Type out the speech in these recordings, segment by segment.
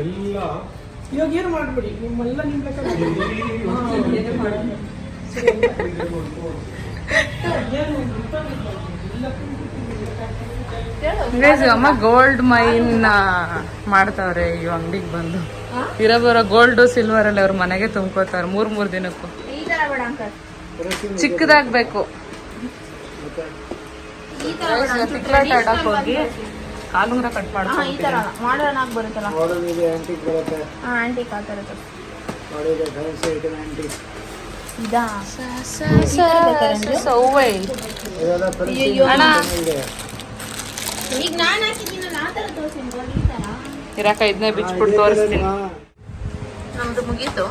ಎಲ್ಲ ಇವಾಗ ಏನು ಮಾಡ್ಬಿಡಿ ನಿಮ್ಮೆಲ್ಲ ನಿಮ್ಮ ಲೆಕ್ಕ ಅಮ್ಮ ಗೋಲ್ಡ್ ಮೈನ್ ಮಾಡ್ತಾವ್ರೆ ಈ ಅಂಗಡಿಗೆ ಬಂದು. ಇರೋ ಬರೋ ಗೋಲ್ಡ್ ಸಿಲ್ವರ್ ಅಲ್ಲಿ ಅವ್ರ ಮನೆಗೆ ತುಂಬ್ಕೋತಾರೆ ಮೂರ್ ಮೂರ್ ದಿನಕ್ಕೂ. ಚಿಕ್ಕದಾಗ್ಬೇಕು. ತಿಕ್ಲಾಟ ಆಡಕ್ ಹೋಗಿ. ಕಾಲುಂಗ್ರ ಕಟ್ ಹಾ, ಈ ತರ ಆಗಿ ಬರುತ್ತಲ್ಲ? ಮಾಡಲ್ ಇದೆ ಆಂಟಿಕ್ ಬರುತ್ತೆ. ಹಾ ಆಂಟಿಕ್ ಆ ಥರದ್ದು ಮಾಡಿದೆ ಫ್ಯಾನ್ಸಿ ಐಟಮ್ ಆಂಟಿಕ್ ಇದಾ? ಸೌವೈ ಅಯ್ಯಯ್ಯೋ. ಅಣ್ಣ. ಈಗ ನಾನು ಹಾಕಿದ್ದೀನಲ್ಲ ಆ ಥರ ತೋರಿಸಿ ಈ ಥರ ಇರಾಕ ಇದನ್ನೇ ಬಿಚ್ಬಿಟ್ಟು ತೋರಿಸ್ತೀನಿ. ನಮ್ದು ಮುಗೀತು.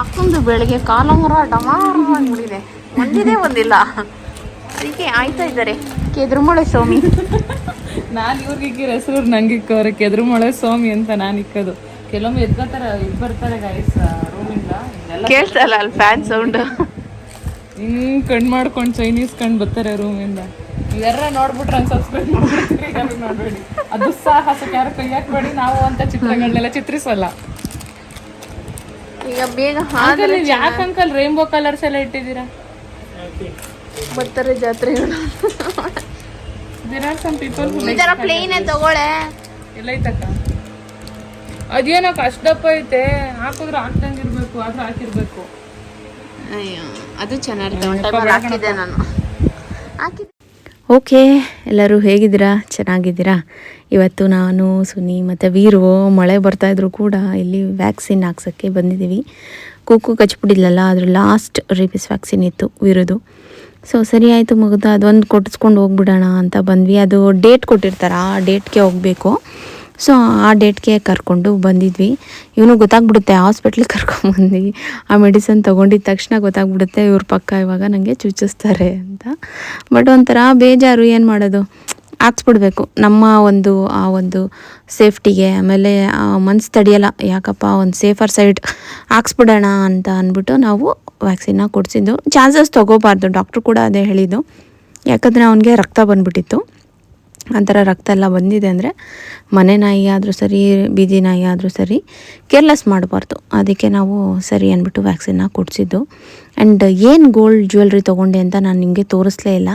ಅಕ್ಕಂದು ಬೆಳಗ್ಗೆ ಕಾಲುಂಗ್ರ ಡಮಾರ್ ಆಗ್ಬಿಟ್ಟಿದೆ ಒಂದಿದೆ ಒಂದಿಲ್ಲ. ಅದಕ್ಕೆ ಆಯ್ತಾ ಇದ್ದಾರೆ. ಕೆದ್ರುಮೊಳೆ ಸ್ವಾಮಿ. ನಾನು ಇವ್ರಿಗೆ ಇಕ್ಕಿರ ಹೆಸರು ನಂಗೆ ಇಕ್ಕವ್ರೆ ಕೆದ್ರು ಮೊಳೆ ಸ್ವಾಮಿ ಅಂತ ನಾನು ಇಕ್ಕೋದು. ಕೆಲವೊಮ್ಮೆ ಎದ್ಕೋತಾರೆ ಇದು ಬರ್ತಾರೆ ಗೈಸ್ ರೂಮಿಂದ ಕೇಳ್ತಲ್ಲ ಅಲ್ಲಿ ಫ್ಯಾನ್ ಸೌಂಡ್ ಹಿಂಗ್ ಕಣ್ ಮಾಡ್ಕೊಂಡು ಚೈನೀಸ್ ಕಣ್ ಬರ್ತಾರೆ ರೂಮಿಂದ ಇವೆಲ್ಲ ನೋಡ್ಬಿಟ್ರೆ ಸಬ್ಸ್ಕ್ರೈಬ್ ಮಾಡ್ಬಿಡ್ತೀರಿ ನೋಡ್ಬೇಡಿ. ಅದು ಸಾಹಸಕ್ಕೆ ಯಾರು ಕೈ ಹಾಕ್ಬೇಡಿ ನಾವು ಅಂತ ಚಿತ್ರಗಳನ್ನೆಲ್ಲ ಚಿತ್ರಿಸಲ್ಲ. ಈಗ ಬೇಗ ಯಾಕೆ ಅಂಕಲ್ ರೈನ್ಬೋ ಕಲರ್ಸ್ ಎಲ್ಲ ಇಟ್ಟಿದ್ದೀರಾ? ಬರ್ತಾರೆ ಜಾತ್ರೆಗಳು. ದೇರ್ ಆರ್ ಸಮ್ ಪೀಪಲ್ ಈ ಥರ ಪ್ಲೇನೇ ತಗೊಳ್ಳೆ. ಎಲ್ಲ ಐತಕ್ಕ ಅದೇನೋ ಕಷ್ಟಪ್ಪ ಐತೆ ಹಾಕಿದ್ರೆ ಹಾಕ್ದಂಗೆ ಇರ್ಬೇಕು ಆದ್ರೆ ಹಾಕಿರ್ಬೇಕು. ಅಯ್ಯೋ ಅದು ಚೆನ್ನಾಗಿರುತ್ತೆ ಹಾಕಿದ್ದೆ ನಾನು. ಹಾಕಿದ್ದೆ ಓಕೆ ಎಲ್ಲರೂ ಹೇಗಿದ್ದೀರಾ? ಚೆನ್ನಾಗಿದ್ದೀರಾ? ಇವತ್ತು ನಾನು ಸುನಿ ಮತ್ತು ವೀರು ಮಳೆ ಬರ್ತಾಯಿದ್ರು ಕೂಡ ಇಲ್ಲಿ ವ್ಯಾಕ್ಸಿನ್ ಹಾಕ್ಸೋಕ್ಕೆ ಬಂದಿದ್ದೀವಿ. ಕೂಕು ಕಚ್ಬಿಟ್ಟಿದ್ಲಲ್ಲ ಅದ್ರ ಲಾಸ್ಟ್ ರೇಬಿಸ್ ವ್ಯಾಕ್ಸಿನ್ ಇತ್ತು ವೀರದು. ಸೊ ಸರಿ ಆಯಿತು ಮುಗಿದ, ಅದೊಂದು ಕೊಟ್ಟಿಸ್ಕೊಂಡು ಹೋಗ್ಬಿಡೋಣ ಅಂತ ಬಂದ್ವಿ. ಅದು ಡೇಟ್ ಕೊಟ್ಟಿರ್ತಾರೆ, ಆ ಡೇಟ್ಗೆ ಹೋಗಬೇಕು. ಸೊ ಆ ಡೇಟ್ಗೆ ಕರ್ಕೊಂಡು ಬಂದಿದ್ವಿ. ಇವನು ಗೊತ್ತಾಗ್ಬಿಡುತ್ತೆ ಹಾಸ್ಪಿಟ್ಲಿಗೆ ಕರ್ಕೊಂಡ್ಬಂದ್ವಿ ಆ ಮೆಡಿಸನ್ ತೊಗೊಂಡಿದ್ದ ತಕ್ಷಣ ಗೊತ್ತಾಗ್ಬಿಡುತ್ತೆ, ಇವ್ರ ಪಕ್ಕ ಇವಾಗ ನನಗೆ ಚುಚ್ಚಿಸ್ತಾರೆ ಅಂತ. ಬಟ್ ಒಂಥರ ಬೇಜಾರು, ಏನು ಮಾಡೋದು? ಹಾಕ್ಸ್ಬಿಡ್ಬೇಕು. ನಮ್ಮ ಒಂದು, ಆ ಒಂದು ಸೇಫ್ಟಿಗೆ ಆಮೇಲೆ ಮನ್ಸು ತಡಿಯಲ್ಲ, ಯಾಕಪ್ಪ, ಒಂದು ಸೇಫರ್ ಸೈಡ್ ಹಾಕ್ಸ್ಬಿಡೋಣ ಅಂತ ಅಂದ್ಬಿಟ್ಟು ನಾವು ವ್ಯಾಕ್ಸಿನ್ನ ಕೊಡಿಸಿದ್ದು. ಚಾನ್ಸಸ್ ತೊಗೋಬಾರ್ದು. ಡಾಕ್ಟ್ರು ಕೂಡ ಅದೇ ಹೇಳಿದ್ದು. ಯಾಕಂದರೆ ಅವನಿಗೆ ರಕ್ತ ಬಂದ್ಬಿಟ್ಟಿತ್ತು. ಆ ರಕ್ತ ಎಲ್ಲ ಬಂದಿದೆ ಅಂದರೆ ಮನೆ ನಾಯಿ ಆದರೂ ಸರಿ, ಬೀದಿ ನಾಯಿ ಆದರೂ ಸರಿ ಕೇರ್ಲೆಸ್ ಮಾಡಬಾರ್ದು. ಅದಕ್ಕೆ ನಾವು ಸರಿ ಅಂದ್ಬಿಟ್ಟು ವ್ಯಾಕ್ಸಿನ್ನ ಕೊಡಿಸಿದ್ದು. ಆ್ಯಂಡ್ ಏನು ಗೋಲ್ಡ್ ಜ್ಯುವೆಲ್ರಿ ತೊಗೊಂಡೆ ಅಂತ ನಾನು ನಿಮಗೆ ತೋರಿಸ್ಲೇ ಇಲ್ಲ.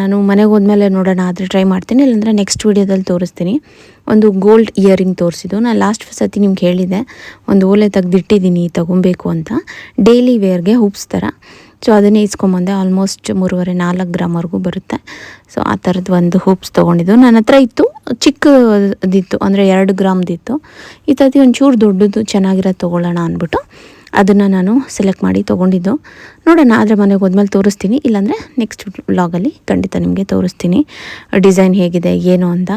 ನಾನು ಮನೆಗೆ ಹೋದ್ಮೇಲೆ ನೋಡೋಣ, ಆದರೆ ಟ್ರೈ ಮಾಡ್ತೀನಿ. ಇಲ್ಲಾಂದರೆ ನೆಕ್ಸ್ಟ್ ವೀಡಿಯೋದಲ್ಲಿ ತೋರಿಸ್ತೀನಿ. ಒಂದು ಗೋಲ್ಡ್ ಇಯರಿಂಗ್ ತೋರಿಸಿದ್ದು. ನಾನು ಲಾಸ್ಟ್ ಸತಿ ನಿಮ್ಗೆ ಹೇಳಿದೆ ಒಂದು ಓಲೆ ತೆಗೆದಿಟ್ಟಿದ್ದೀನಿ, ತೊಗೊಬೇಕು ಅಂತ. ಡೈಲಿ ವೇರ್ಗೆ ಹೂಪ್ಸ್ ಥರ ಸೊ ಅದನ್ನೇ ಇಸ್ಕೊಂಬಂದೆ ಆಲ್ಮೋಸ್ಟ್ ಮೂರುವರೆ ನಾಲ್ಕು ಗ್ರಾಮ್ವರೆಗೂ ಬರುತ್ತೆ. ಸೊ ಆ ಥರದ್ದು ಒಂದು ಹೂಪ್ಸ್ ತೊಗೊಂಡಿದ್ದು. ನನ್ನ ಹತ್ರ ಇತ್ತು, ಚಿಕ್ಕದಿತ್ತು, ಅಂದರೆ ಎರಡು ಗ್ರಾಮ್ದಿತ್ತು ಈ ಥರದ್ದು ಒಂಚೂರು ದೊಡ್ಡದು ಚೆನ್ನಾಗಿರೋದು ತೊಗೊಳ್ಳೋಣ ಅಂದ್ಬಿಟ್ಟು ಅದನ್ನು ನಾನು ಸೆಲೆಕ್ಟ್ ಮಾಡಿ ತೊಗೊಂಡಿದ್ದು. ನೋಡೋಣ, ಆದರೆ ಮನೆಗೆ ಹೋದ್ಮೇಲೆ ತೋರಿಸ್ತೀನಿ. ಇಲ್ಲಾಂದರೆ ನೆಕ್ಸ್ಟ್ ವ್ಲಾಗಲ್ಲಿ ಖಂಡಿತ ನಿಮಗೆ ತೋರಿಸ್ತೀನಿ. ಡಿಸೈನ್ ಹೇಗಿದೆ, ಏನು ಅಂತ.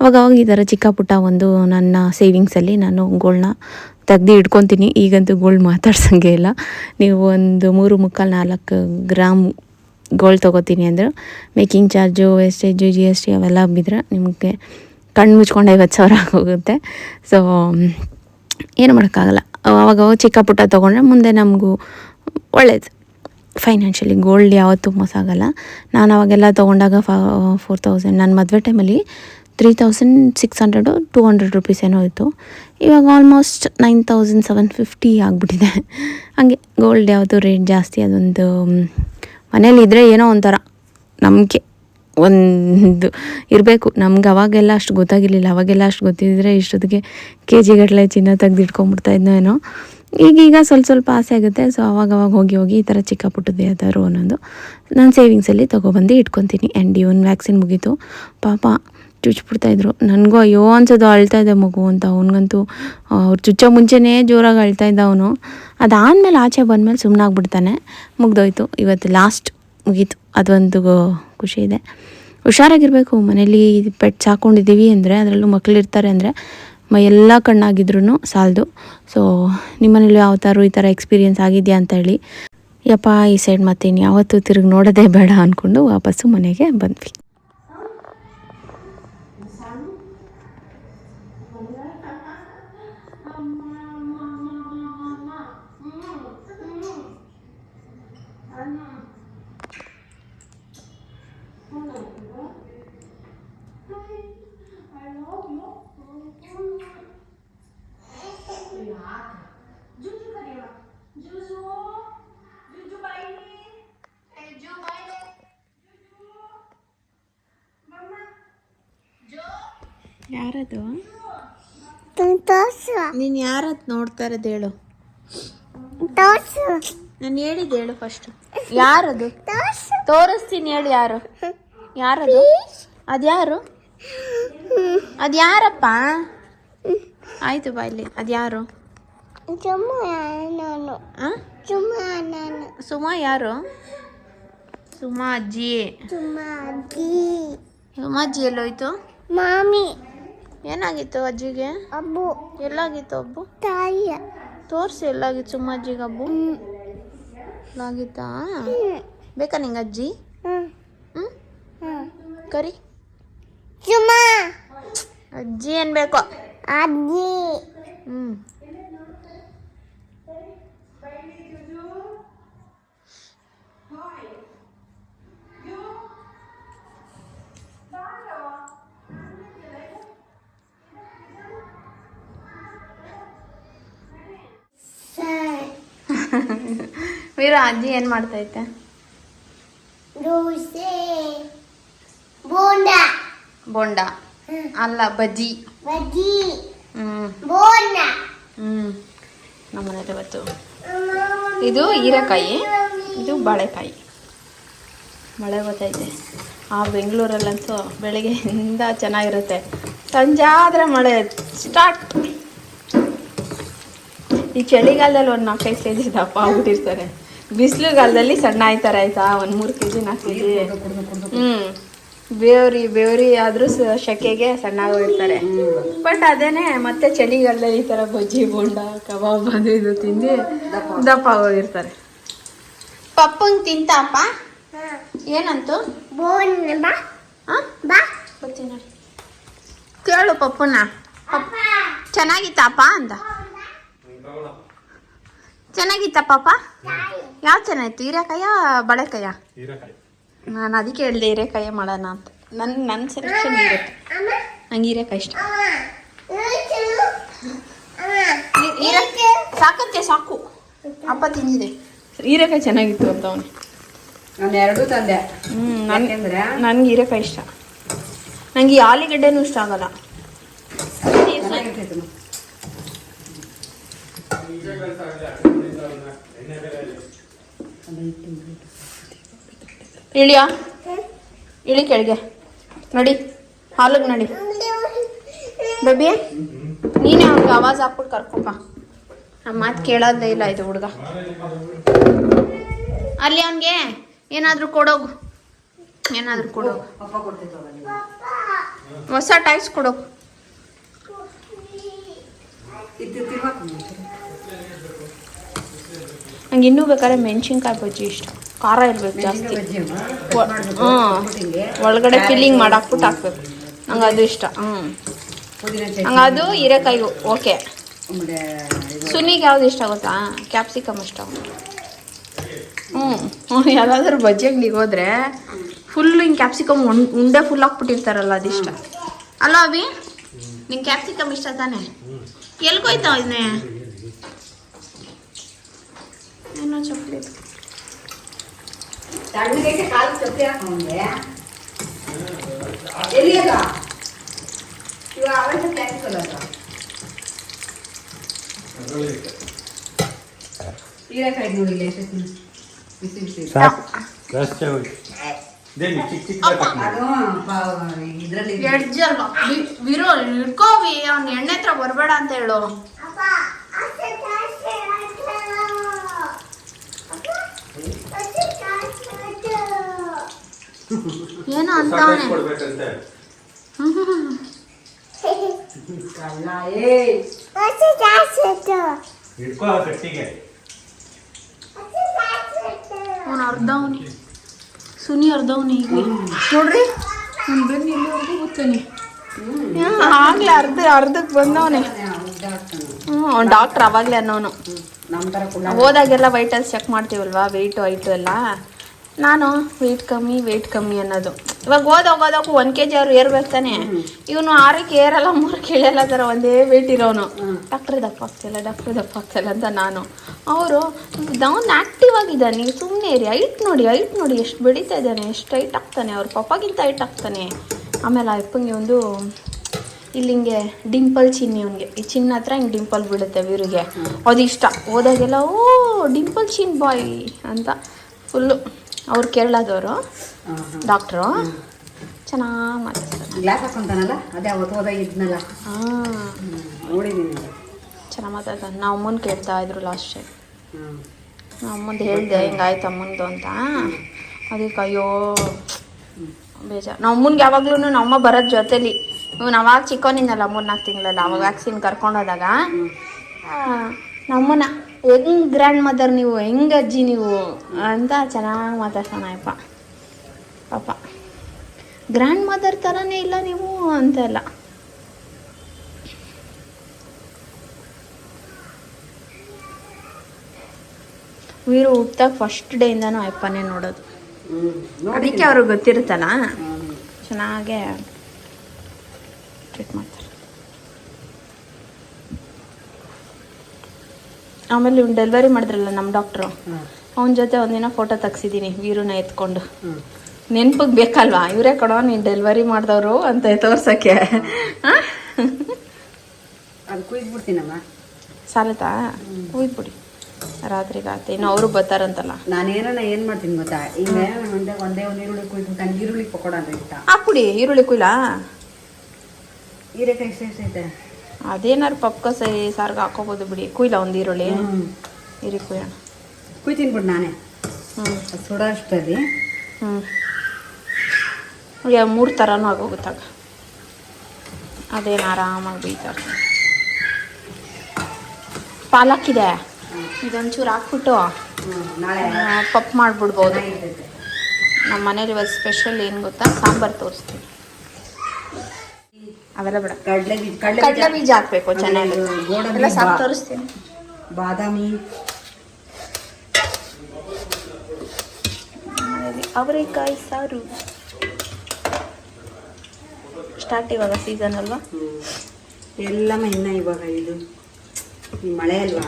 ಅವಾಗ ಅವಾಗ ಈ ಥರ ಚಿಕ್ಕ ಪುಟ್ಟ ಒಂದು ನನ್ನ ಸೇವಿಂಗ್ಸಲ್ಲಿ ನಾನು ಗೋಲ್ಡ್ನ ತೆಗ್ದು ಇಟ್ಕೊತೀನಿ. ಈಗಂತೂ ಗೋಲ್ಡ್ ಮಾತಾಡ್ಸಂಗೆ ಇಲ್ಲ. ನೀವು ಒಂದು ಮೂರು ಮುಕ್ಕಾಲು ನಾಲ್ಕು ಗ್ರಾಮ್ ಗೋಲ್ಡ್ ತೊಗೋತೀನಿ ಅಂದ್ರೆ making charge, wastage, G S T ಅವೆಲ್ಲ ಬಿದ್ದರೆ ನಿಮಗೆ ಕಣ್ಣು ಮುಚ್ಕೊಂಡು ಐವತ್ತು ಸಾವಿರ ಆಗೋಗುತ್ತೆ. ಸೊ ಏನು ಮಾಡೋಕ್ಕಾಗಲ್ಲ. ಅವಾಗ ಚಿಕ್ಕ ಪುಟ್ಟ ತೊಗೊಂಡ್ರೆ ಮುಂದೆ ನಮಗೂ ಒಳ್ಳೇದು. ಫೈನಾನ್ಷಿಯಲಿ ಗೋಲ್ಡ್ ಯಾವತ್ತೂ ಮೋಸ ಆಗಲ್ಲ. ನಾನು ಅವಾಗೆಲ್ಲ ತೊಗೊಂಡಾಗ ಫ ಫೋರ್ ತೌಸಂಡ್ ನನ್ನ ಮದುವೆ ಟೈಮಲ್ಲಿ three thousand six hundred two hundred rupees ಏನೋ ಇತ್ತು. ಇವಾಗ almost nine thousand seven fifty ಆಗಿಬಿಟ್ಟಿದೆ. ಹಾಗೆ ಗೋಲ್ಡ್ ಯಾವುದು ರೇಟ್ ಜಾಸ್ತಿ ಅದೊಂದು ಮನೇಲಿ ಇದ್ದರೆ ಏನೋ ಒಂಥರ. ನಂಬಿಕೆ ಒಂದು ಇರಬೇಕು. ನಮ್ಗೆ ಅವಾಗೆಲ್ಲ ಅಷ್ಟು ಗೊತ್ತಾಗಿರಲಿಲ್ಲ. ಅವಾಗೆಲ್ಲ ಅಷ್ಟು ಗೊತ್ತಿದ್ದರೆ ಇಷ್ಟೊತ್ತಿಗೆ ಕೆ ಜಿಗಟ್ಟಲೆ ಚಿನ್ನ ತೆಗ್ದು ಇಟ್ಕೊಂಡ್ಬಿಡ್ತಾ ಇದ್ನೋ ಏನೋ. ಈಗೀಗ ಸ್ವಲ್ಪ ಸ್ವಲ್ಪ ಆಸೆ ಆಗುತ್ತೆ. ಸೊ ಅವಾಗ ಅವಾಗ ಹೋಗಿ ಹೋಗಿ ಈ ಥರ ಚಿಕ್ಕ ಪುಟ್ಟದ್ದು ಯಾವ್ದಾದ್ರು ಅನ್ನೋದು ನಾನು ಸೇವಿಂಗ್ಸಲ್ಲಿ ತೊಗೊಬಂದು ಇಟ್ಕೊತೀನಿ. ಆ್ಯಂಡ್ ಇವನ್ ವ್ಯಾಕ್ಸಿನ್ ಮುಗೀತು. ಪಾಪ ಚುಚ್ಬಿಡ್ತಾಯಿದ್ರು ನನಗೂ ಅಯ್ಯೋ ಅನ್ಸೋದು ಅಳ್ತಾ ಇದೆ ಮಗು ಅಂತ. ಅವನಿಗಂತೂ ಅವ್ರು ಚುಚ್ಚೋ ಮುಂಚೆನೇ ಜೋರಾಗಿ ಅಳ್ತಾ ಇದ್ದ ಅವನು. ಅದಾದಮೇಲೆ ಆಚೆ ಬಂದಮೇಲೆ ಸುಮ್ಮನಾಗ್ಬಿಡ್ತಾನೆ ಮುಗ್ದೋಯ್ತು. ಇವತ್ತು ಲಾಸ್ಟ್ ಮುಗೀತು. ಅದೊಂದು ಖುಷಿ ಇದೆ. ಹುಷಾರಾಗಿರಬೇಕು. ಮನೇಲಿ ಪೆಟ್ ಸಾಕೊಂಡಿದ್ದೀವಿ ಅಂದರೆ, ಅದರಲ್ಲೂ ಮಕ್ಕಳು ಇರ್ತಾರೆ ಅಂದರೆ ಮೈಯೆಲ್ಲ ಕಣ್ಣಾಗಿದ್ರು ಸಾಲದು. ಸೊ, ನಿಮ್ಮನೇಲಿ ಯಾವ ಥರ ಈ ಥರ ಎಕ್ಸ್ಪೀರಿಯೆನ್ಸ್ ಆಗಿದೆಯಾ ಅಂತ ಹೇಳಿ. ಯಪ್ಪ, ಈ ಸೈಡ್ ಮತ್ತೆ ಯಾವತ್ತೂ ತಿರುಗಿ ನೋಡೋದೇ ಬೇಡ ಅಂದ್ಕೊಂಡು ವಾಪಸ್ಸು ಮನೆಗೆ ಬಂದ್ವಿ. ಯಾರದು ನೀನು ಯಾರತ್ ನೋಡ್ತಾ ಇರೋದು ಹೇಳು. ನಾನು ಹೇಳಿದ್ದು ಹೇಳು ಫಸ್ಟ್ ಯಾರದು? ತೋರಿಸ್ತೀನಿ ಹೇಳು ಯಾರು. ಯಾರದು? ಅದ್ಯಾರು ಅದ್ಯಾರಪ್ಪ ಆಯ್ತು ಬಾಯ್ಲಿ ಅದ್ಯಾರು? ಸುಮಾ ಯಾರು? ಸುಮಾ ಅಜ್ಜಿ. ಸುಮಾ ಅಜ್ಜಿ ಎಲ್ಲೋಯ್ತು? ಮಾಮಿ. ಏನಾಗಿತ್ತು ಅಜ್ಜಿಗೆ? ಅಬ್ಬು. ಎಲ್ಲಾಗಿತ್ತು ಅಬ್ಬು? ತಾಯಿಯ ತೋರಿಸಿ ಎಲ್ಲಾಗಿತ್ತು ಸುಮ್ಮ ಅಜ್ಜಿಗೆ ಅಬ್ಬು. ಎಲ್ಲಾಗಿತ್ತಾ? ಬೇಕಾ ನಿಂಗೆ ಅಜ್ಜಿ? ಹ್ಞೂ ಕರಿ. ಸುಮ್ಮ. ಅಜ್ಜಿ ಅನ್ಬೇಕು ಅಜ್ಜಿ. ಹ್ಞೂ ವೀರ ಅಜ್ಜಿ ಏನು ಮಾಡ್ತೈತೆ? ದೋಸೆ ಬೋಂಡ. ಬೋಂಡ? ಅಲ್ಲ ಬಜ್ಜಿ. ಬಜ್ಜಿ ಹ್ಞೂ ಬೋಂಡ. ಹ್ಞೂ ಇವತ್ತು ಇದು ಹೀರೆಕಾಯಿ ಇದು ಬಾಳೆಕಾಯಿ. ಮಳೆ ಬರ್ತೈತೆ ಆ ಬೆಂಗಳೂರಲ್ಲಂತೂ ಬೆಳಗ್ಗೆಯಿಂದ ಚೆನ್ನಾಗಿರುತ್ತೆ. ಸಂಜೆ ಆದರೆ ಮಳೆ ಸ್ಟಾರ್ಟ್. ಈ ಚಳಿಗಾಲದಲ್ಲಿ ಒಂದು ನಾಲ್ಕೈದು ಕೆ ಜಿ ದಪ್ಪ ಆಗ್ಬಿಟ್ಟಿರ್ತಾರೆ. ಬಿಸಿಲುಗಾಲದಲ್ಲಿ ಸಣ್ಣ ಆಯ್ತಾರೆ ಆಯ್ತಾ? ಒಂದು ಮೂರು ಕೆ ಜಿ ನಾಲ್ಕು ಕೆ ಜಿ ಹ್ಞೂ ಬೇವ್ರಿ ಬೇವ್ರಿ ಆದರೂ ಶೆಕೆಗೆ ಸಣ್ಣ ಆಗೋಗಿರ್ತಾರೆ ಬಟ್ ಅದೇನೆ ಮತ್ತೆ ಚಳಿಗಾಲದಲ್ಲಿ ಈ ಥರ ಬಜ್ಜಿ ಬೋಂಡ ಕಬಾಬ್ ಅದು ಇದು ತಿಂದು ದಪ್ಪ ಆಗೋಗಿರ್ತಾರೆ ಪಪ್ಪಂಗೆ ತಿಂತಾಪ? ಏನಂತು? ಬಾ. ಹಾಂ ಬಾ. ಕೇಳು ಪಪ್ಪನ. ಪಪ್ಪ ಚೆನ್ನಾಗಿತ್ತಪ್ಪ ಅಂದ? ಚೆನ್ನಾಗಿತ್ತ ಪಾಪ? ಯಾವ್ದು ಚೆನ್ನಾಗಿತ್ತು? ಹೀರೆಕಾಯ ಬಳೆಕಾಯ? ನಾನು ಅದಕ್ಕೆ ಹೇಳಿದೆ ಹೀರೆಕಾಯ ಮಾಡೋಣ ಅಂತ. ನನ್ನ ನನ್ನ ಸೆಲೆಕ್ಷನ್ ಇರುತ್ತೆ ನಂಗೆ ಹೀರೆಕಾಯಿ ಇಷ್ಟ. ಸಾಕತ್ತೆ ಸಾಕು. ಅಪ್ಪ ತಿಂದಿದೆ. ಹೀರೆಕಾಯಿ ಚೆನ್ನಾಗಿತ್ತು ಅಂತ ಅವನು ನಾನು ಎರಡೂ ತಂದೆ. ಹ್ಞೂ ನನಗೆ ಹೀರೆಕಾಯಿ ಇಷ್ಟ. ನನಗೆ ಈ ಆಲೂಗಡ್ಡೆನೂ ಇಷ್ಟ ಆಗಲ್ಲ ಚೆನ್ನಾಗಿರ್ತೈತೆ ಇಳಿಯಾ? ಇಳಿ ಕೆಳಗೆ. ನಡಿ. ಹಾಲಿಗೆ ನಡಿ. ಬೇಬಿ ನೀನೇ ಅವ್ನಿಗೆ ಆವಾಜ್ ಹಾಕ್ಬಿಟ್ಟು ಕರ್ಕೊಪ್ಪ. ನಮ್ಮ ಮಾತು ಕೇಳೋದೇ ಇಲ್ಲ ಇದು ಹುಡುಗ. ಅಲ್ಲಿ ಅವನಿಗೆ? ಏನಾದರೂ ಕೊಡೋಗು. ಏನಾದರೂ ಕೊಡೋಗು. ಹೊಸ ಟೈಪ್ಸ್ ಕೊಡೋಗು. ನಂಗೆ ಇನ್ನೂ ಬೇಕಾದ್ರೆ ಮೆಣಸಿನ್ಕಾಯಿ ಬಜ್ಜಿ ಇಷ್ಟ. ಖಾರ ಇರ್ಬೇಕು ಜಾಸ್ತಿ. ಹಾ ಒಳಗಡೆ ಫಿಲ್ಲಿಂಗ್ ಮಾಡಾಕ್ಬಿಟ್ಟು ಹಾಕ್ಬೇಕು. ನಂಗೆ ಅದು ಇಷ್ಟ. ಹ್ಞೂ ಹಂಗೆ ನಂಗೆ ಅದು ಹೀರೆಕಾಯಿ ಓಕೆ. ಸುನಿಗೆ ಯಾವ್ದು ಇಷ್ಟ ಗೊತ್ತಾ? ಕ್ಯಾಪ್ಸಿಕಮ್ ಇಷ್ಟ. ಹ್ಞೂ ಹ್ಞೂ ಯಾವ್ದಾದ್ರು ಬಜ್ಜಿ ಅಂಗಡಿಗೆ ಹೋದ್ರೆ ಫುಲ್ ಹಿಂಗೆ ಕ್ಯಾಪ್ಸಿಕಮ್ ಉಂಡೆ ಫುಲ್ ಹಾಕ್ಬಿಟ್ಟಿರ್ತಾರಲ್ಲ ಅದಿಷ್ಟ ಅಲ್ಲ ಅಭಿ ನಿಂಗೆ ಕ್ಯಾಪ್ಸಿಕಮ್ ಇಷ್ಟ ತಾನೆ? ಎಲ್ಗೋಯ್ತಾವ ಇದನ್ನೇ ಏನೋ ಚಪ್ಲಿ ತಣ್ಣಗೈತೆ ಕಾಲು ಚಪ್ಪಲಿ ಹಾಕೊಂಡೆ ಎಲ್ಲಿ ಅದ ಇವಾಗ ಅವಶ್ಯ ಕ್ಯಾನ್ಸಲ್ ಅದ ಹೀರೆಕಾಯಿ ನೋಡಿ ಇಲ್ಲಿ ಎಷ್ಟು ಬಿಸಿ ಬಿಸಿ ಸಾಕು ಜಾಸ್ತಿ ಆಗೋಯ್ತು ಇದೇನು ಚಿಕ್ಕ ಚಿಕ್ಕ ಅದು ಇದರಲ್ಲಿ ಎಡ್ಜಲ್ವಾ ವಿರೋ ಹಿಡ್ಕೋವಿ ಅವ್ನ ಎಣ್ಣೆ ಹತ್ರ ಬರಬೇಡ ಅಂತ ಹೇಳು ಅಪ್ಪ ಅತ್ತೆ ಕಾಸೆ ಅತ್ತೆ ಕಾಸೆ ಏನೋ ಅಂತಾನೆ ಕೊಡ್ಬೇಕಂತೆ. ಹಿಡ್ಕೋ ಕಾಸೆ ಅವನು ಅರ್ಧವನಿ. ಸುನಿ ಅರ್ಧವನಿ ಈಗ. ನೋಡ್ರಿ ನಾನು ಬಂದು ಇಲ್ಲಿವರೆಗೂ ಕೂತಾನೆ ಆಗ್ಲೇ ಅರ್ಧ ಅರ್ಧಕ್ಕೆ ಬಂದವನೆ. ಹ್ಞೂ ಅವ್ನು ಡಾಕ್ಟ್ರ್ ಅವಾಗಲೇ ಅನ್ನೋನು. ಹೋದಾಗೆಲ್ಲ ವೈಟಲ್ಸ್ ಚೆಕ್ ಮಾಡ್ತೀವಲ್ವಾ ವೆಯ್ಟು ಐಟು ಎಲ್ಲ? ನಾನು ವೆಯ್ಟ್ ಕಮ್ಮಿ ವೆಯ್ಟ್ ಕಮ್ಮಿ ಅನ್ನೋದು. ಇವಾಗ ಹೋದಾಗ ಹೋದಾಗ ಒನ್ ಕೆ ಜಿ ಅವ್ರು ಏರ್ಬೇಕು ತಾನೆ. ಇವನು ಆರಕ್ಕೆ ಏರಲ್ಲ ಮೂರಕ್ಕೆ ಇಳಿಯಲ್ಲ ಥರ ಒಂದೇ ವೆಯ್ಟ್ ಇರೋನು. ಡಾಕ್ಟ್ರ್ ದಪ್ಪ ಆಗ್ತಿಲ್ಲ ಡಾಕ್ಟ್ರ್ ದಪ್ಪ ಆಗ್ತಿಲ್ಲ ಅಂತ ನಾನು. ಅವರು ಡೌನ್ ಆ್ಯಕ್ಟಿವ್ ಆಗಿದ್ದಾನೆ ನೀವು ಸುಮ್ಮನೆ ಇರಿ. ಹೈಟ್ ನೋಡಿ ಹೈಟ್ ನೋಡಿ ಎಷ್ಟು ಬೆಳೀತಾ ಇದ್ದಾನೆ ಎಷ್ಟು ಹೈಟ್ ಆಗ್ತಾನೆ ಅವ್ರ ಪಪ್ಪಗಿಂತ ಹೈಟ್ ಆಗ್ತಾನೆ ಆಮೇಲೆ ಆ ಅಪ್ಪಂಗೆ ಒಂದು ಇಲ್ಲಿ ಹಿಂಗೆ ಡಿಂಪಲ್ ಚಿನ್ನಿ ಅವನಿಗೆ. ಈ ಚಿನ್ನ ಹತ್ರ ಹಿಂಗೆ ಡಿಂಪಲ್ ಬೀಳುತ್ತೆ ವೀರಿಗೆ ಅದು ಇಷ್ಟ. ಓದಾಗೆಲ್ಲ ಓ ಡಿಂಪಲ್ ಚಿನ್ ಬಾಯ್ ಅಂತ. ಫುಲ್ಲು ಅವ್ರು ಕೇರಳದವರು ಡಾಕ್ಟ್ರು ಚೆನ್ನಾಗಿ ಮಾತಾಡ್ತಾರೆ ಗ್ಲಾಸ್ ಹಾಕೊಂತಾನಲ್ಲ? ಅದೇ ಅವತ್ತು ಹೋದಾಗ ಇದ್ನಲ್ಲ. ಹಾಂ. ನೋಡಿದ್ದೀನಿ ಚೆನ್ನಾಗಿ ಮಾತಾಡ್ತಾನೆ. ನಾವು ಅಮ್ಮನ ಕೇಳ್ತಾ ಇದ್ರು ಲಾಸ್ಟ್ ಟೈಮ್ ನಾವು ಅಮ್ಮಂದು ಹೇಳಿದೆ ಹಿಂಗಾಯ್ತು ಅಮ್ಮಂದು ಅಂತ. ಅದಕ್ಕೆ ಅಯ್ಯೋ. ಬೇಜಾರು. ನಮ್ಮ ಅಮ್ಮನಿಗೆ ಯಾವಾಗ್ಲೂ ನಮ್ಮ ಅಮ್ಮ ಬರೋದು ಜೊತೆಲಿ. ಇವ್ನು ಅವಾಗ ಚಿಕ್ಕವನಿಂದಲ್ಲ ಮೂರ್ನಾಲ್ಕು ತಿಂಗಳಲ್ಲ ಅವಾಗ ವ್ಯಾಕ್ಸಿನ್ ಕರ್ಕೊಂಡೋದಾಗ ನಮ್ಮನ್ನ. ಹೆಂಗ್ ಗ್ರ್ಯಾಂಡ್ ಮದರ್ ನೀವು ಹೆಂಗ್ ಅಜ್ಜಿ ನೀವು ಅಂತ ಚೆನ್ನಾಗಿ ಮಾತಾಡ್ಸೋಣಪ್ಪ ಪಾಪ. ಗ್ರ್ಯಾಂಡ್ ಮದರ್ ಥರನೇ ಇಲ್ಲ ನೀವು ಅಂತ ಎಲ್ಲ ವೀರು ಹುಟ್ಟಾಗ ಫಸ್ಟ್ ಡೇಯಿಂದನೂ ಅಪ್ಪನೇ ನೋಡೋದು. ಅದಕ್ಕೆ ಅವ್ರಿಗೆ ಗೊತ್ತಿರುತ್ತಲ್ಲ? ಚೆನ್ನಾಗೇ ಟ್ರೀಟ್ ಮಾಡ್ತಾರೆ. ಆಮೇಲೆ ಇವ್ನು ಡೆಲಿವರಿ ಮಾಡಿದ್ರಲ್ಲ ನಮ್ಮ ಡಾಕ್ಟ್ರು ಅವನ ಜೊತೆ ಒಂದಿನ ಫೋಟೋ ತೆಗ್ಸಿದ್ದೀನಿ ವೀರುನ ಎತ್ಕೊಂಡು. ನೆನ್ಪಿಗೆ ಬೇಕಲ್ವಾ? ಇವರೇ ಕೊಡೋ ನೀನು ಡೆಲಿವರಿ ಮಾಡಿದವರು ಅಂತ ತೋರ್ಸೋಕ್ಕೆ. ಅದು ಕುಯ್ದ್ಬಿಡ್ತೀನಮ್ಮ. ಸಾಲತಾ ರಾತ್ರಿ ರಾತ್ರಿಗಾತ ಇನ್ನು ಅವರು ಬರ್ತಾರಂತಲ್ಲ. ನಾನೇನ ಏನು ಮಾಡ್ತೀನಿ ಗೊತ್ತಾ? ಈಗ ಒಂದೇ ಒಂದೇ ಒಂದು ಈರುಳ್ಳಿ ಕುಯ್ದು ನನಗೆ ಈರುಳ್ಳಿ ಪಕೋಡ ಅಂತ ಇಟ್ಟ. ಹಾಕ್ಬಿಡಿ ಈರುಳ್ಳಿ ಕುಯ್ಲಾ? ಹೀರೆಕಾಯಿ ಎಷ್ಟು ಅದೇನಾರು ಪಕ್ಕ ಸರಿ ಸಾರ್ಗೆ ಹಾಕೋಬೋದು ಬಿಡಿ. ಕುಯ್ಲ ಒಂದು ಈರುಳ್ಳಿ. ಇರಿ ಕುಯ್ಯೋಣ. ಕುಯ್ತೀನಿ ಬಿಡು ನಾನೇ. ಹ್ಞೂ ಸುಡ ಅಷ್ಟರಲ್ಲಿ ಹ್ಞೂ ಮೂರು ಥರನೂ ಆಗೋಗುತ್ತಾಗ ಅದೇನು ಆರಾಮಾಗಿ ಬಿಯ್ತಾ ಪಾಲಕ್ ಇದೆ. ಇದೊಂಚೂರು ಹಾಕ್ಬಿಟ್ಟು. ಪಪ್ ಮಾಡಿಬಿಡ್ಬೋದು. ನಮ್ಮ ಮನೇಲಿ ಇವತ್ತು ಸ್ಪೆಷಲ್ ಏನು ಗೊತ್ತಾ? ಸಾಂಬಾರು ತೋರಿಸ್ತೀನಿ. ಅವೆಲ್ಲ ಬೇಡ. ಕಡಲೆ ಬೀಜ ಕಡಲೆ ಬೀಜ ಹಾಕ್ಬೇಕು ಚೆನ್ನಾಗಿ. ಎಲ್ಲ ಸಾಕು ತೋರಿಸ್ತೀನಿ. ಬಾದಾಮಿ. ಅವರೆಕಾಯಿ ಸಾರು. ಸ್ಟಾರ್ಟ್ ಇವಾಗ ಸೀಸನ್ ಅಲ್ವಾ? ಎಲ್ಲ ಇನ್ನ ಇವಾಗ ಇದು. ಮಳೆ ಅಲ್ವಾ?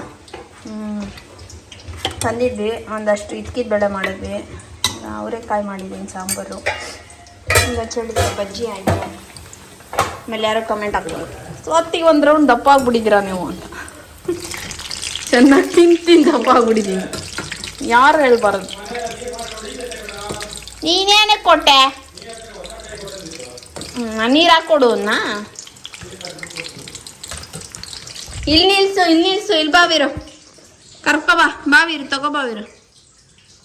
ಹ್ಞೂ ತಂದಿದ್ವಿ ಒಂದಷ್ಟು ಇದ್ಕಿದ ಬೇಳೆ ಮಾಡಿದ್ವಿ. ಅವರೆಕಾಯಿ ಮಾಡಿದ್ದೀನಿ ಸಾಂಬಾರು. ಈಗ ಚಳಿ ಬಜ್ಜಿ ಆಯಿತು. ಆಮೇಲೆ ಯಾರೋ ಕಮೆಂಟ್ ಹಾಕ್ಬೋದು ಸ್ವತ್ತಿಗೆ ಒಂದು ರೌಂಡ್ ದಪ್ಪ ಆಗ್ಬಿಟ್ಟಿದ್ದೀರಾ ನೀವು ಅಂತ. ಚೆನ್ನಾಗಿ ತಿಂದು ತಿಂದು ದಪ್ಪ ಆಗ್ಬಿಟ್ಟಿದ್ದೀನಿ. ಯಾರು ಹೇಳ್ಬಾರ್ದು? ನೀನೇನೆ ಕೊಟ್ಟೆ? ನೀರು ಹಾಕ್ಕೊಡು ಅನ್ನ. ಇಲ್ಲಿ ನಿಲ್ಸು ಇಲ್ಲಿ ನಿಲ್ಸು ಇಲ್ಲಿ ಬಾವಿರು. ಕರ್ಕೊ ಬಾ ಬಾವಿರು ತಗೋ ಬಾವಿರು.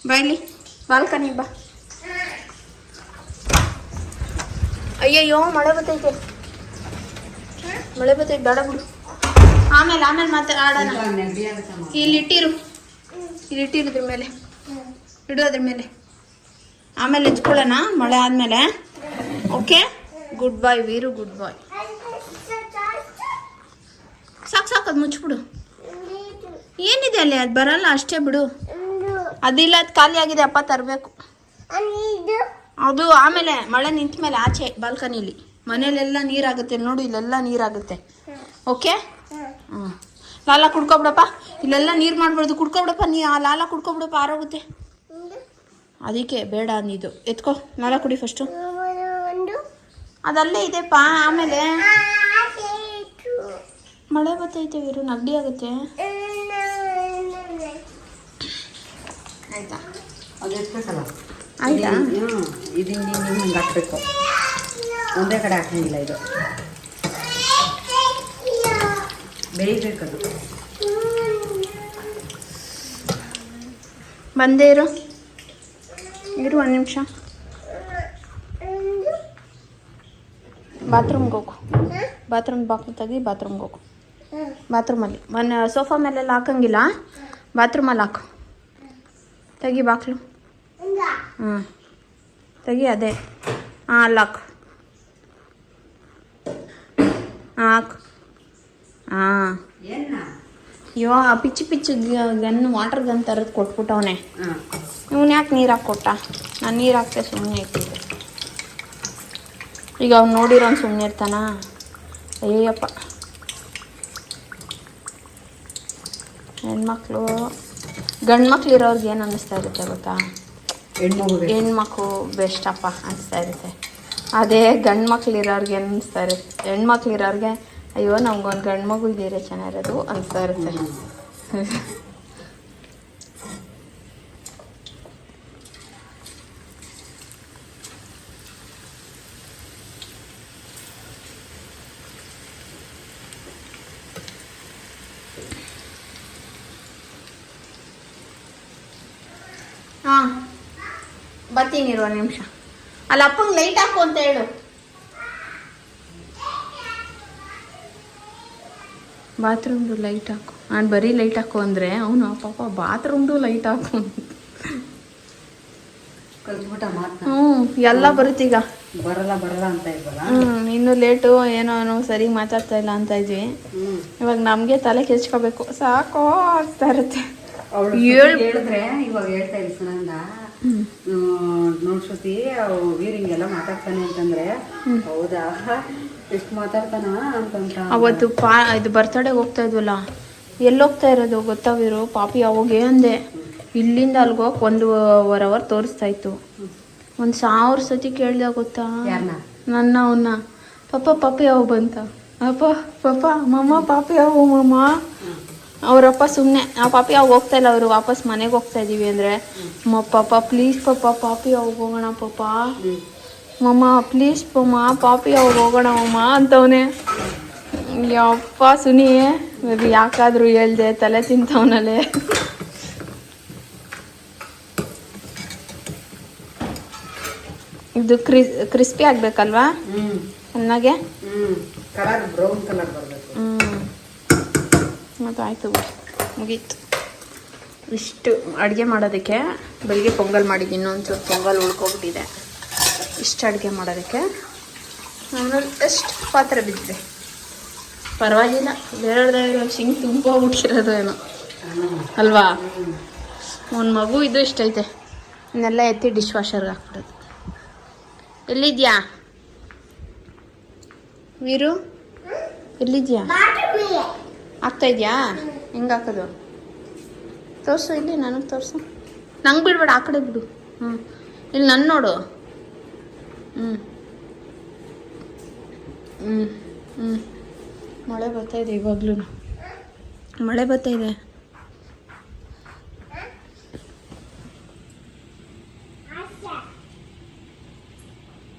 ಬಾಯ್ಲಿ ಬಾಲ್ಕನಿಗೆ ಬಾಲ್ಕನಿ ಬಾ. ಅಯ್ಯಯ್ಯೋ ಮಳೆ ಬರ್ತೈತೆ. ಮಳೆ ಬತ್ತೈತೆ ಬೇಡ ಬಿಡು. ಆಮೇಲೆ ಆಮೇಲೆ ಮತ್ತೆ ಆಡೋಣ. ಇಲ್ಲಿ ಇಟ್ಟಿರು. ಇಲ್ಲಿ ಇಟ್ಟಿರು ಇದ್ರ ಮೇಲೆ. ಇಡು ಅದ್ರ ಮೇಲೆ. ಆಮೇಲೆ ಹೆಚ್ಕೊಳ್ಳೋಣ ಮಳೆ ಆದಮೇಲೆ. Okay good bye Veeru good bye ಸಾಕು ಸಾಕು ಅದು ಮುಚ್ಚಿಬಿಡು ಏನಿದೆ ಅಲ್ಲಿ? ಅದು ಬರಲ್ಲ ಅಷ್ಟೇ ಬಿಡು. ಅದಿಲ್ಲ ಅದು ಖಾಲಿ ಆಗಿದೆ ಅಪ್ಪ ತರಬೇಕು. ಅದು ಆಮೇಲೆ ಮಳೆ ನಿಂತ ಮೇಲೆ ಆಚೆ ಬಾಲ್ಕನಿಲಿ ಮನೇಲೆಲ್ಲ ನೀರಾಗುತ್ತೆ ನೋಡು ಇಲ್ಲೆಲ್ಲ ನೀರಾಗುತ್ತೆ. ಓಕೆ ಹ್ಞೂ ಲಾಲ ಕುಡ್ಕೊಬಿಡಪ್ಪ. ಇಲ್ಲೆಲ್ಲ ನೀರು ಮಾಡಬಾರ್ದು ಕುಡ್ಕೊಬಿಡಪ್ಪ ನೀ ಆ ಲಾಲ ಕುಡ್ಕೊಬಿಡಪ್ಪ ಆರೋಗುತ್ತೆ. ಅದಕ್ಕೆ ಬೇಡ ಅಂದಿದ್ದು ಎತ್ಕೋ ಲಾಲ ಕುಡಿ ಫಸ್ಟು ಅದಲ್ಲೇ ಇದೆಪ್ಪ ಆಮೇಲೆ. ಮಳೆ ಬತ್ತೈತೆ ವೀರು ನಗಡಿ ಆಗುತ್ತೆ. ಆಯ್ತಾ? ಆಯ್ತಾ? ಇದು ಹಿಂಗೆ ಹಾಕ್ಬೇಕು. ಒಂದೇ ಕಡೆ ಹಾಕಂಗಿಲ್ಲ ಇದು. ಬೇಯಬೇಕದು. ಬಂದೇ ಇರು. ಇರು ಒಂದು ನಿಮಿಷ. ಬಾತ್ರೂಮ್ಗೆ ಹೋಗು. ಬಾತ್ರೂಮ್ ಬಾಕ್ಲು ತೆಗಿ, ಬಾತ್ರೂಮ್ಗೆ ಹೋಗು. ಬಾತ್ರೂಮಲ್ಲಿ. ಮೊನ್ನೆ ಸೋಫಾ ಮೇಲೆಲ್ಲ ಹಾಕಂಗಿಲ್ಲ. ಬಾತ್ರೂಮಲ್ಲಿ ಹಾಕು. ತೆಗಿ ಬಾಕ್ಲು. ಹ್ಞೂ ತೆಗಿ ಅದೇ. ಹಾಂ ಅಲ್ಲಿ ಹಾಂ ಹಾಕು. ಹಾಂ. ಅಯ್ಯೋ ಆ ಪಿಚ್ಚು ಪಿಚ್ಚು ಗನ್ ವಾಟರ್ ಗನ್ ತರದ್ ಕೊಟ್ಬಿಟ್ಟವನೆ ಇವನ್ ಯಾಕೆ ನೀರು ಹಾಕ್ಕೊಟ್ಟ ನಾನು ನೀರು ಹಾಕ್ತೆ ಸುಮ್ಮನೆ ಇಟ್ಟಿದ್ದೆ ಈಗ ಅವ್ನು ನೋಡಿರೋನು ಸುಮ್ಮನೆ ಇರ್ತಾನ? ಅಯ್ಯಪ್ಪ ಹೆಣ್ಮಕ್ಳು. ಗಂಡು ಮಕ್ಳು ಇರೋರ್ಗೆ ಏನು ಅನ್ನಿಸ್ತಾ ಇರುತ್ತೆ ಗೊತ್ತಾ? ಹೆಣ್ಮಕ್ಳು ಬೆಸ್ಟಪ್ಪ ಅನಿಸ್ತಾ ಇರುತ್ತೆ. ಅದೇ ಗಂಡು ಮಕ್ಳು ಇರೋರ್ಗೆ ಏನು ಅನ್ನಿಸ್ತಾ ಇರುತ್ತೆ? ಹೆಣ್ಮಕ್ಳಿರೋರಿಗೆ, ಅಯ್ಯೋ, ನಮ್ಗೊಂದು ಗಂಡು ಮಗು ಇದೀರೆ ಚೆನ್ನಾಗಿರೋದು ಅನಿಸ್ತಾ ಇರುತ್ತೆ. ಹಾಂ, ಬರ್ತೀನಿ ಇರುವ ನಿಮಿಷ. ಅಲ್ಲ, ಅಪ್ಪಂಗೆ ಲೈಟ್ ಹಾಕು ಅಂತ ಹೇಳು. ಬಾತ್ರೂಮ್ದು ಲೈಟ್ ಹಾಕು. ನಾನು ಬರೀ ಲೈಟ್ ಹಾಕು ಅಂದರೆ ಅವನು ಪಾಪ ಬಾತ್ರೂಮ್ದು ಲೈಟ್ ಹಾಕು ಹ್ಞೂ ಎಲ್ಲ ಬರುತ್ತೀಗ ಬರಲ್ಲ ಬರಲ್ಲ ಅಂತ ಹ್ಞೂ ಇನ್ನು ಲೇಟು ಏನೋ ಏನೋ ಸರಿ ಮಾತಾಡ್ತಾ ಇಲ್ಲ ಅಂತ ಇದ್ವಿ. ಇವಾಗ ನಮಗೆ ತಲೆ ಕೆಚ್ಕೋಬೇಕು. ಸಾಕೋ ಆಗ್ತಾ ಇರುತ್ತೆ. ಹೇಳಿದ್ರೆ ಇವಾಗ ಹೇಳ್ತಾ ಇಲ್ಲ ಸುನಂದ. ನೋಡ್ ಶ್ರುತಿ ವೀರ್ ಹಿಂಗೆಲ್ಲ ಮಾತಾಡ್ತಾನೆ ಅಂತಂದ್ರೆ ಹೌದಾ? ಎಷ್ಟು ಮಾತಾಡ್ತಾನ ಅಂತಂತ. ಅವತ್ತು ಪಾ ಇದು ಬರ್ತಡೆಗೆ ಹೋಗ್ತಾ ಇದ್ವಲ್ಲ ಎಲ್ಲಿ ಹೋಗ್ತಾ ಇರೋದು ಗೊತ್ತಾಗಿರೋ? ಪಾಪಿ ಅವಾಗ ಅಂದೆ ಇಲ್ಲಿಂದ ಅಲ್ಗೆ ಹೋಗಕ್ಕೆ ಒಂದೂವರೆ ಅವರ್ ತೋರಿಸ್ತಾ ಇತ್ತು. ಒಂದು ಸಾವಿರ ಸತಿ ಕೇಳಿದೆ ಗೊತ್ತಾ? ನನ್ನ ಅವನ್ನ ಪಪ್ಪ ಪಾಪಿ ಯಾವ ಬಂತ. ಅಪ್ಪ ಪಪ್ಪ ಮಮ್ಮ ಪಾಪಿ ಯಾವ ಮಮ್ಮ ಅವರಪ್ಪ ಸುಮ್ಮನೆ ಆ ಪಾಪಿ ಅವ್ಗೆ ಹೋಗ್ತಾ ಇಲ್ಲ ಅವರು ವಾಪಸ್ ಮನೆಗೆ ಹೋಗ್ತಾ ಇದೀವಿ ಅಂದರೆ ಪಾಪ ಪ್ಲೀಸ್ ಪಾಪ ಪಾಪಿ ಅವ್ಗೆ ಹೋಗೋಣ ಪಾಪ. ಮಮ್ಮ ಪ್ಲೀಸ್ ಪಮ್ಮ ಪಾಪಿ ಅವಾಗ ಹೋಗೋಣ ಮಮ್ಮ ಅಂತವನೇ. ಯಪ್ಪ ಸುನಿ ಯಾಕಾದರೂ ಹೇಳ್ದೆ ತಲೆ ತಿಂತವನಲ್ಲೇ. ಇದು ಕ್ರಿಸ್ ಕ್ರಿಸ್ಪಿ ಆಗ್ಬೇಕಲ್ವಾ? ಚೆನ್ನಾಗೆ? ಹ್ಮ್. ಕಲರ್ ಬ್ರೌನ್ ಕಲರ್ ಮತ್ತು ಆಯಿತು ಮುಗೀತು. ಇಷ್ಟು ಅಡುಗೆ ಮಾಡೋದಕ್ಕೆ ಬೆಳಿಗ್ಗೆ ಪೊಂಗಲ್ ಮಾಡಿದ್ದೀನಿ ಸ್ವಲ್ಪ ಪೊಂಗಲ್ ಉಳ್ಕೊಬಿಟ್ಟಿದೆ. ಇಷ್ಟು ಅಡುಗೆ ಮಾಡೋದಕ್ಕೆ. ಆಮೇಲೆ ಎಷ್ಟು ಪಾತ್ರೆ ಬಿದ್ದಿದೆ ಪರವಾಗಿಲ್ಲ, ಬೇರೆಯವ್ರದ್ದು ಹಿಂಗೆ ತುಂಬ ಹೋಗ್ಬಿಟ್ಟಿರೋದು ಏನೋ. ಅಲ್ವಾ? ಒಂದು ಮಗು ಇದು ಇಷ್ಟೈತೆ. ಇನ್ನೆಲ್ಲ ಎತ್ತಿ ಡಿಶ್ ವಾಷರ್ಗೆ ಹಾಕ್ಬಿಡೋದು. ಎಲ್ಲಿದ್ಯಾ? ವೀರು? ಎಲ್ಲಿದ್ಯಾ? ಆಗ್ತಾ ಇದೆಯಾ? ಹೆಂಗೆ ಹಾಕೋದು? ತೋರಿಸು, ಇಲ್ಲಿ ನನಗೆ ತೋರಿಸು. ನಂಗೆ ಬಿಡ್ಬೇಡ, ಆ ಕಡೆ ಬಿಡು. ಹ್ಞೂ ಇಲ್ಲಿ ನನ್ನ ನೋಡು. ಹ್ಞೂ ಹ್ಞೂ ಹ್ಞೂ ಮಳೆ ಬರ್ತಾ ಇದೆ ಇವಾಗ್ಲೂ ಮಳೆ ಬರ್ತಾ ಇದೆ.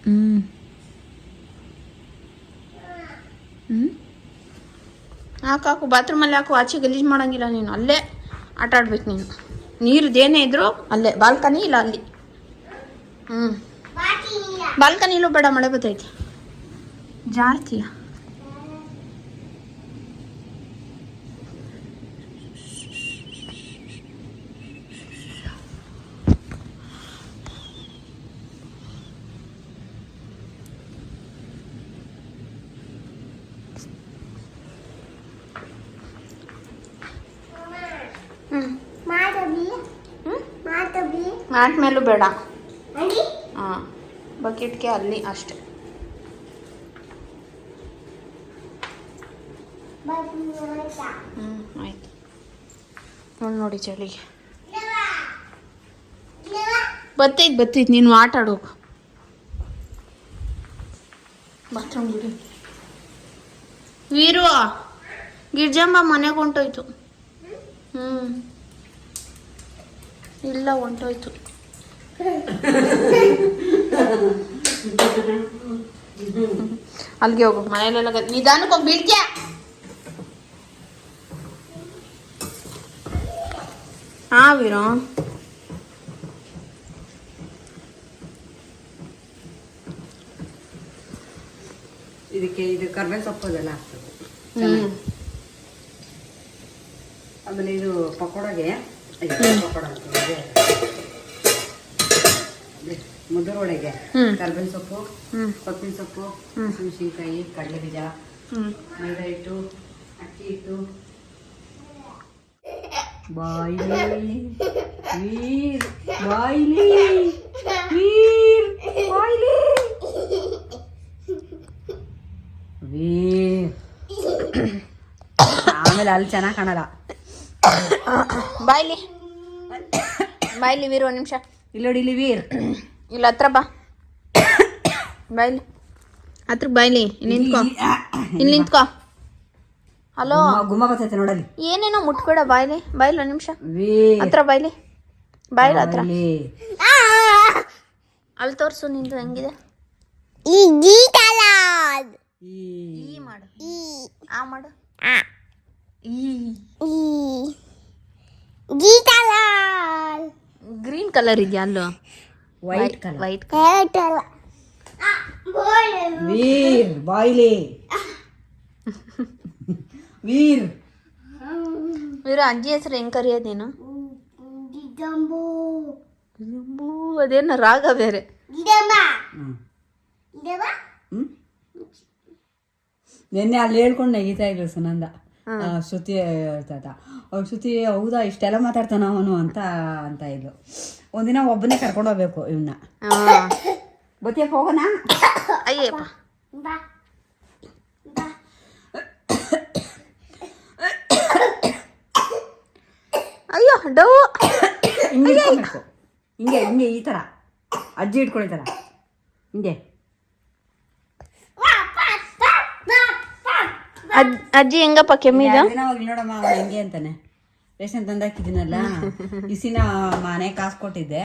ಹ್ಞೂ ಹ್ಞೂ ಹಾಕು ಹಾಕು. ಬಾತ್ರೂಮಲ್ಲಿ ಹಾಕು. ಆಚೆ ಗಲೀಜು ಮಾಡೋಂಗಿಲ್ಲ ನೀನು. ಅಲ್ಲೇ ಆಟ ಆಡ್ಬೇಕು ನೀನು. ನೀರ್ದೇನೇ ಇದ್ರು ಅಲ್ಲೇ. ಬಾಲ್ಕನಿ ಇಲ್ಲ ಅಲ್ಲಿ. ಹ್ಞೂ ಬಾಲ್ಕನಿಲೂ ಬೇಡ. ಮಳೆ ಬರ್ತೈತೆ ಜಾರ್ತೀಯ ಮ್ಯಾಟ್ ಮೇಲೂ ಬೇಡ. ಹಾಂ ಬಕೆಟ್ಗೆ ಅಲ್ಲಿ ಅಷ್ಟೆ. ಹ್ಞೂ ಆಯಿತು. ನೋಡಿ ನೋಡಿ ಚಳಿಗೆ. ಬತ್ತೈತೆ ಬತ್ತೈತೆ ನೀನು ಆಟ ಆಡೋ ಬಾತ್ರೂಮ್ ಬಿಡಿ. ವೀರು ಗಿರ್ಜಾಂಬ ಮನೆಗೆ ಹೊಂಟೋಯ್ತು. ಹ್ಞೂ ಇಲ್ಲ ಹೊಂಟೋಯ್ತು. ಅಲ್ಲಿಗೆ ಹೋಗು. ಮನೆಯಲ್ಲೆಲ್ಲ ನಿಧಾನಕ್ಕೆ ಹೋಗಿ ಬೀಳ್ತೀಯ? ಹಾ ವೀರು. ಇದಕ್ಕೆ ಇದು ಕರ್ಬೇವು ಸೊಪ್ಪು ಅದೆಲ್ಲ ಹಾಕ್ಬೇಕು ಆಮೇಲೆ ಇದು ಪಕೋಡಗೆ ಪಕೋಡ ಅಂತೀನಿ, ಇದೆ. ಮುದ್ರೊಳಗೆ ಹ್ಮ್. ಕರ್ಬೇವಿನ ಸೊಪ್ಪು ಹ್ಞೂ ಕೊತ್ತಂಬರಿ ಸೊಪ್ಪು ಮೆಣಸಿನ್ಕಾಯಿ ಕಡಲೆ ಬೀಜ ಹ್ಞೂ ಮೈದಾ ಹಿಟ್ಟು ಅಕ್ಕಿ ಹಿಟ್ಟು ಬಾಯ್ಲಿ ವೀರ್ ಬಾಯ್ಲಿ ವೀರ್ ಬಾಯ್ಲಿ ವೀರ್ ಆಮೇಲೆ ಅಲ್ಲಿ ಚೆನ್ನಾಗಿ ಕಾಣಲ್ಲ ಬಾಯ್ಲಿ ಬಾಯ್ಲಿ ವೀರು ಒಂದು ನಿಮಿಷ ಇಲ್ಲಿ ನೋಡಿ ಇಲ್ಲಿ ವೀರ್ ಇಲ್ಲ ಹತ್ರ ಬಾ. ಬಾಯ್ಲಿ ಹತ್ರ ಬಾಯ್ಲಿ ನಿಂತ್ಕೋ. ಇಲ್ಲಿ ನಿಂತ್ಕೋ. ಹಲೋ. ಗುಮ್ಮ- ಬರ್ತೈತೆ ನೋಡಲಿ ಏನೇನೋ ಮುಟ್ಬೇಡ ಬಾಯ್ಲಿ ಬಾಯ್ಲಿ ಒಂದು ನಿಮಿಷ ಹತ್ರ ಬಾಯ್ಲಿ ಬಾಯ್ಲಿ ಹತ್ರ. ಅಲ್ಲಿ. ಅಲ್ಲಿ ತೋರಿಸು ನಿಂದು ಹೆಂಗಿದೆ? ಈ ಮಾಡು ಈ. ಈ ಮಾಡು. ಆ ಮಾಡು. ಗ್ರೀನ್ ಕಲರ್ ಇದೆಯಾ ಅಲ್ಲೂ? ವೈಟ್ ಕಲರ್ ವೈಟ್ ಹೇಟಲ ವೀರ್ ಬಾಯ್ಲಿ ವೀರ್ ಇವ್ರ ಅಜ್ಜಿ ಹೆಸರು ಹೆಂಗ್ ಕರೆಯೋದು ನೀನು ಗಿಡಂಬು ಬೂ, ಅದೇನೋ ರಾಗ ಬೇರೆ ಗಿಡಮ್ಮ ಹ್ಮ್. ಗಿಡಮ್ಮ ಶ್ರುತಿ ಹೇಳ್ತಾ ಅವ್ರು ಶ್ರುತಿ ಹೌದಾ ಇಷ್ಟೆಲ್ಲ ಮಾತಾಡ್ತಾನ ಅವನು ಅಂತ ಅಂತ ಇದ್ಲು. ಒಂದಿನ ಒಬ್ಬನೇ ಕರ್ಕೊಂಡು ಹೋಗ್ಬೇಕು ಇವನ್ನ ಬತ್ತಿಯಕ್ಕೆ ಹೋಗೋಣ ಅಯ್ಯಪ್ಪ ಬಾ. ಬಾ. ಅಯ್ಯೋ ಡೋ. ಹಿಂಗೆ ಹಿಂಗೆ ಈ ಥರ ಅಜ್ಜಿ ಇಟ್ಕೊಳಿತಾರ ಹಿಂಗೆ. ಅಜ್ ಅಜ್ಜಿ ಹೆಂಗಪ್ಪ ಕೆಮ್ಮಿದ ನೋಡಮ್ಮ ಹೆಂಗೆ ಅಂತಾನೆ. ರೇಷನ್ ತಂದಾಕಿದ್ದೀನಲ್ಲ ಇಸಿನ ಮನೆ ಕಾಸು ಕೊಟ್ಟಿದ್ದೆ.